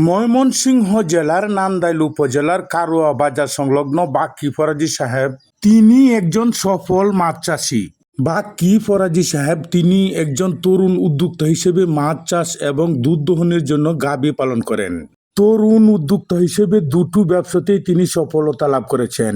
ময়মনসিংহ জেলার নান্দাইল উপজেলার কারুয়া বাজার সংলগ্ন বাক্কি ফরাজি সাহেব, তিনি একজন সফল মাছ চাষী। বাক্কি ফরাজি সাহেব, তিনি একজন তরুণ উদ্যোক্তা হিসেবে মাছ চাষ এবং দুধ দহনের জন্য গাবি পালন করেন। তরুণ উদ্যোক্তা হিসেবে দুটো ব্যবসাতেই তিনি সফলতা লাভ করেছেন।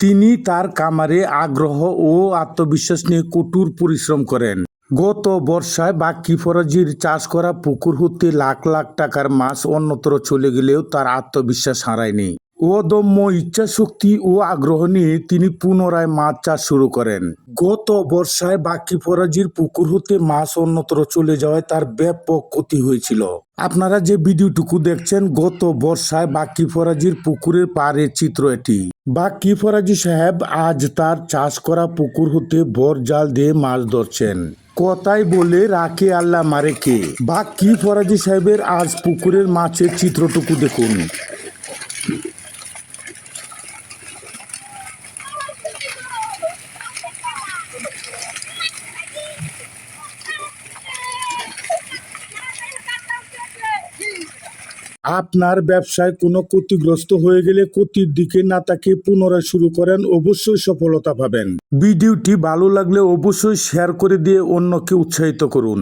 তিনি তার কামারে আগ্রহ ও আত্মবিশ্বাস নিয়ে কঠোর পরিশ্রম করেন। গত বর্ষায় বাক্কি ফরাজির চাষ করা পুকুর হতে লাখ লাখ টাকার মাছ অন্যত্র চলে গেলেও তার আত্মবিশ্বাস হারায়নি। অদম্য ইচ্ছা শক্তি ও আগ্রহ নিয়ে তিনি পুনরায় মাছ চাষ শুরু করেন। গত বর্ষায় বাক্কি ফরাজির পুকুর হতে মাছ অন্যত্র চলে যাওয়ায় তার ব্যাপক ক্ষতি হয়েছিল। আপনারা যে ভিডিওটুকু দেখছেন, গত বর্ষায় বাক্কি ফরাজির পুকুরের পাড়ের চিত্র এটি। বাকি ফরাজি সাহেব আজ তার চাষ করা পুকুর হতে বর জাল দিয়ে মাছ ধরছেন। কথাই বলে রাখে আল্লাহ মারে কে বা কি ফরাজি সাহেবের আজ পুকুরের মাছের চিত্রটুকু দেখুন। আপনার ব্যবসায় কোনো ক্ষতিগ্রস্ত হয়ে গেলে ক্ষতির দিকে না তাকে পুনরায় শুরু করেন, অবশ্যই সফলতা পাবেন। ভিডিওটি ভালো লাগলে অবশ্যই শেয়ার করে দিয়ে অন্যকে উৎসাহিত করুন।